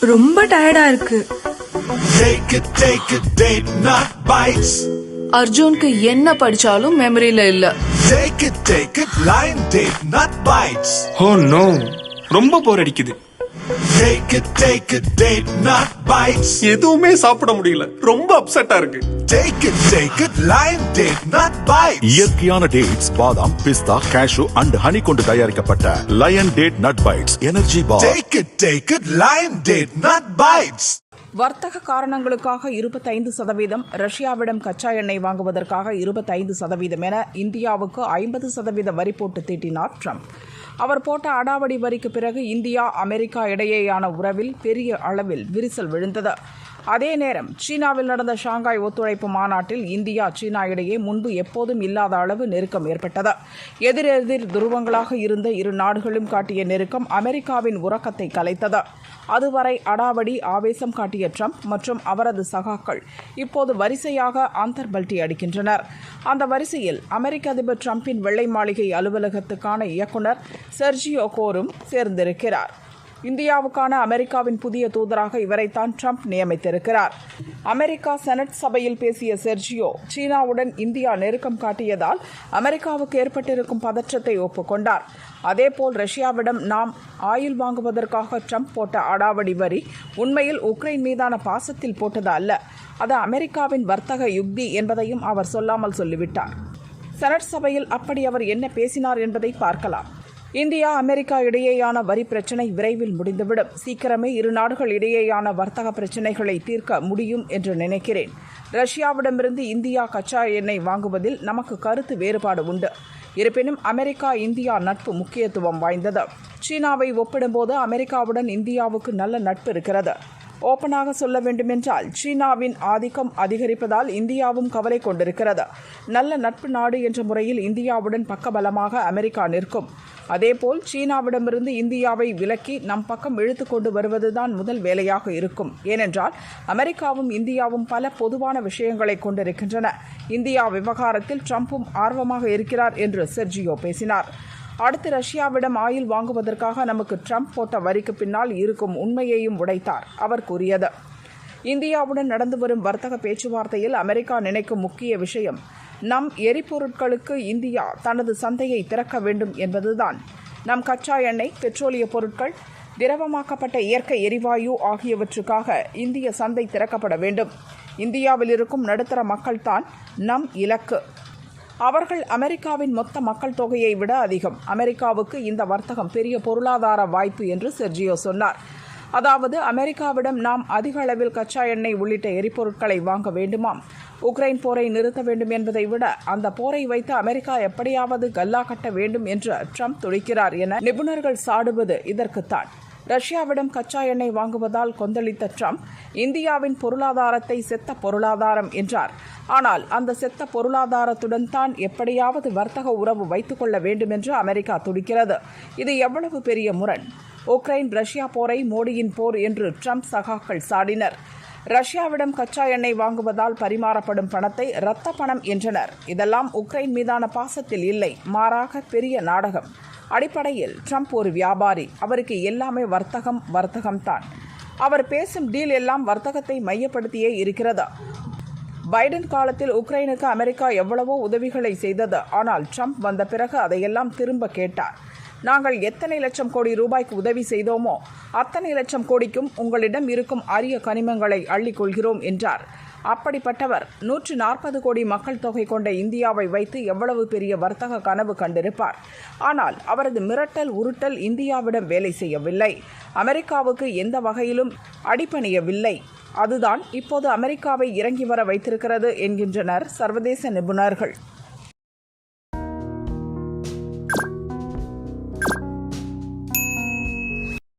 ரொம்ப டயர்டா இருக்கு. அர்ஜுனுக்கு என்ன படிச்சாலும் மெமரியில இல்ல ரொம்ப போர் அடிக்குது Take it, take it, date not bites. எதுவுமே சாப்பிட முடியல ரொம்ப அப்செட்டா இருக்கு Take it, take it, line date not bites. இயற்கையான டேட்ஸ் பாதாம் பிஸ்தா கேஷு அண்ட் ஹனி கொண்டு தயாரிக்கப்பட்ட lion date nut bites energy bar Take it, take it, line date not bites. வர்த்தக காரணங்களுக்காக இருபத்தைந்து சதவீதம் ரஷ்யாவிடம் கச்சா எண்ணெய் வாங்குவதற்காக இருபத்தைந்து சதவீதம் என இந்தியாவுக்கு ஐம்பது சதவீத வரி போட்டு தீட்டினார் ட்ரம்ப் அவர் போட்ட அடாவடி வரிக்கு பிறகு இந்தியா அமெரிக்கா இடையேயான உறவில் பெரிய அளவில் விரிசல் விழுந்தது. அதே நேரம் சீனாவில் நடந்த ஷாங்காய் ஒத்துழைப்பு மாநாட்டில் இந்தியா சீனா இடையே முன்பு எப்போதும் இல்லாத அளவு நெருக்கம் ஏற்பட்டது. எதிரெதிர் துருவங்களாக இருந்த இரு நாடுகளும் காட்டிய நெருக்கம் அமெரிக்காவின் உறக்கத்தை கலைத்தது. அதுவரை அடாவடி ஆவேசம் காட்டிய ட்ரம்ப் மற்றும் அவரது சகாக்கள் இப்போது வரிசையாக ஆந்தர்பல்டி அடிக்கின்றனர். அந்த வரிசையில் அமெரிக்க அதிபர் ட்ரம்பின் வெள்ளை மாளிகை அலுவலகத்துக்கான இயக்குனர் செர்ஜியோ கோரும் சேர்ந்திருக்கிறார். இந்தியாவுக்கான அமெரிக்காவின் புதிய தூதராக இவரைத்தான் ட்ரம்ப் நியமித்திருக்கிறார். அமெரிக்கா செனட் சபையில் பேசிய செர்ஜியோ சீனாவுடன் இந்தியா நெருக்கம் காட்டியதால் அமெரிக்காவுக்கு ஏற்பட்டிருக்கும் பதற்றத்தை ஒப்புக்கொண்டார். அதேபோல் ரஷ்யாவிடம் நாம் ஆயில் வாங்குவதற்காக ட்ரம்ப் போட்ட அடாவடி வரி உண்மையில் உக்ரைன் மீதான பாசத்தில் போட்டது அல்ல. அது அமெரிக்காவின் வர்த்தக யுக்தி என்பதையும் அவர் சொல்லாமல் சொல்லிவிட்டார். செனட் சபையில் அப்படி அவர் என்ன பேசினார் என்பதை பார்க்கலாம். இந்தியா அமெரிக்கா இடையேயான வரி பிரச்சினை விரைவில் முடிந்துவிடும். சீக்கிரமே இரு நாடுகள் இடையேயான வர்த்தக பிரச்சினைகளை தீர்க்க முடியும் என்று நினைக்கிறேன். ரஷ்யாவிடமிருந்து இந்தியா கச்சா எண்ணெய் வாங்குவதில் நமக்கு கருத்து வேறுபாடு உண்டு. இருப்பினும் அமெரிக்கா இந்தியா நட்பு முக்கியத்துவம் வாய்ந்தது. சீனாவை ஒப்பிடும்போது அமெரிக்காவுடன் இந்தியாவுக்கு நல்ல நட்பு இருக்கிறது. ஓப்பனாக சொல்ல வேண்டுமென்றால் சீனாவின் ஆதிக்கம் அதிகரிப்பதால் இந்தியாவும் கவலை கொண்டிருக்கிறது. நல்ல நட்பு நாடு என்ற முறையில் இந்தியாவுடன் பக்கபலமாக அமெரிக்கா நிற்கும். அதேபோல் சீனாவிடமிருந்து இந்தியாவை விலக்கி நம் பக்கம் இழுத்து கொண்டு வருவதுதான் முதல் வேலையாக இருக்கும். ஏனென்றால் அமெரிக்காவும் இந்தியாவும் பல பொதுவான விஷயங்களை கொண்டிருக்கின்றன. இந்தியா விவகாரத்தில் ட்ரம்பும் ஆர்வமாக இருக்கிறார் என்று செர்ஜியோ பேசினார். அடுத்து ரஷ்யாவிடம் ஆயில் வாங்குவதற்காக நமக்கு ட்ரம்ப் போட்ட வரிக்கு பின்னால் இருக்கும் உண்மையையும் உடைத்தார். அவர் கூறியது இந்தியாவுடன் நடந்து வரும் வர்த்தக பேச்சுவார்த்தையில் அமெரிக்கா நினைக்கும் முக்கிய விஷயம் நம் எரிபொருட்களுக்கு இந்தியா தனது சந்தையை திறக்க வேண்டும் என்பதுதான். நம் கச்சா எண்ணெய் பெட்ரோலிய பொருட்கள் திரவமாக்கப்பட்ட இயற்கை எரிவாயு ஆகியவற்றுக்காக இந்திய சந்தை திறக்கப்பட வேண்டும். இந்தியாவில் இருக்கும் நடுத்தர மக்கள்தான் நம் இலக்கு. அவர்கள் அமெரிக்காவின் மொத்த மக்கள் தொகையை விட அதிகம். அமெரிக்காவுக்கு இந்த வர்த்தகம் பெரிய பொருளாதார வாய்ப்பு என்று செர்ஜியோ சொன்னார். அதாவது அமெரிக்காவிடம் நாம் அதிக அளவில் கச்சா எண்ணெய் உள்ளிட்ட எரிபொருட்களை வாங்க வேண்டுமாம். உக்ரைன் போரை நிறுத்த வேண்டும் என்பதை விட அந்த போரை வைத்து அமெரிக்கா எப்படியாவது கல்லா கட்ட வேண்டும் என்று ட்ரம்ப் துடிக்கிறார் என நிபுணர்கள் சாடுவது இதற்குத்தான். ரஷ்யாவிடம் கச்சா எண்ணெய் வாங்குவதால் கொந்தளித்த ட்ரம்ப் இந்தியாவின் பொருளாதாரத்தை செத்த பொருளாதாரம் என்றார். ஆனால் அந்த செத்த பொருளாதாரத்துடன் தான் எப்படியாவது வர்த்தக உறவு வைத்துக்கொள்ள வேண்டுமென்று அமெரிக்கா துடிக்கிறது. இது எவ்வளவு பெரிய முரண்? உக்ரைன் ரஷ்யா போரை மோடியின் போர் என்று ட்ரம்ப் சகாக்கள் சாடினர். ரஷ்யாவிடம் கச்சா எண்ணெய் வாங்குவதால் பரிமாறப்படும் பணத்தை இரத்த பணம் என்றனர். இதெல்லாம் உக்ரைன் மீதான பாசத்தில் இல்லை. மாறாக பெரிய நாடகம். அடிப்படையில் ட்ரம்ப் ஒரு வியாபாரி. அவருக்கு எல்லாமே வர்த்தகம் வர்த்தகம் தான். அவர் பேசும் டீல் எல்லாம் வர்த்தகத்தை மையப்படுத்தியே இருக்கிறது? பைடன் காலத்தில் உக்ரைனுக்கு அமெரிக்கா எவ்வளவோ உதவிகளை செய்தது. ஆனால் ட்ரம்ப் வந்த பிறகு அதையெல்லாம் திரும்ப கேட்டார். நாங்கள் எத்தனை லட்சம் கோடி ரூபாய்க்கு உதவி செய்தோமோ அத்தனை லட்சம் கோடிக்கும் உங்களிடம் இருக்கும் அரிய கனிமங்களை அள்ளிக்கொள்கிறோம் என்றார். அப்படிப்பட்டவர் நூற்று நாற்பது கோடி மக்கள் தொகை கொண்ட இந்தியாவை வைத்து எவ்வளவு பெரிய வர்த்தக கனவு கண்டிருப்பார். ஆனால் அவரது மிரட்டல் உருட்டல் இந்தியாவிடம் வேலை செய்யவில்லை. அமெரிக்காவுக்கு எந்த வகையிலும் அடிப்பணியவில்லை அதுதான் இப்போது அமெரிக்காவை இறங்கி வர வைத்திருக்கிறது என்கின்றனர் சர்வதேச நிபுணர்கள்.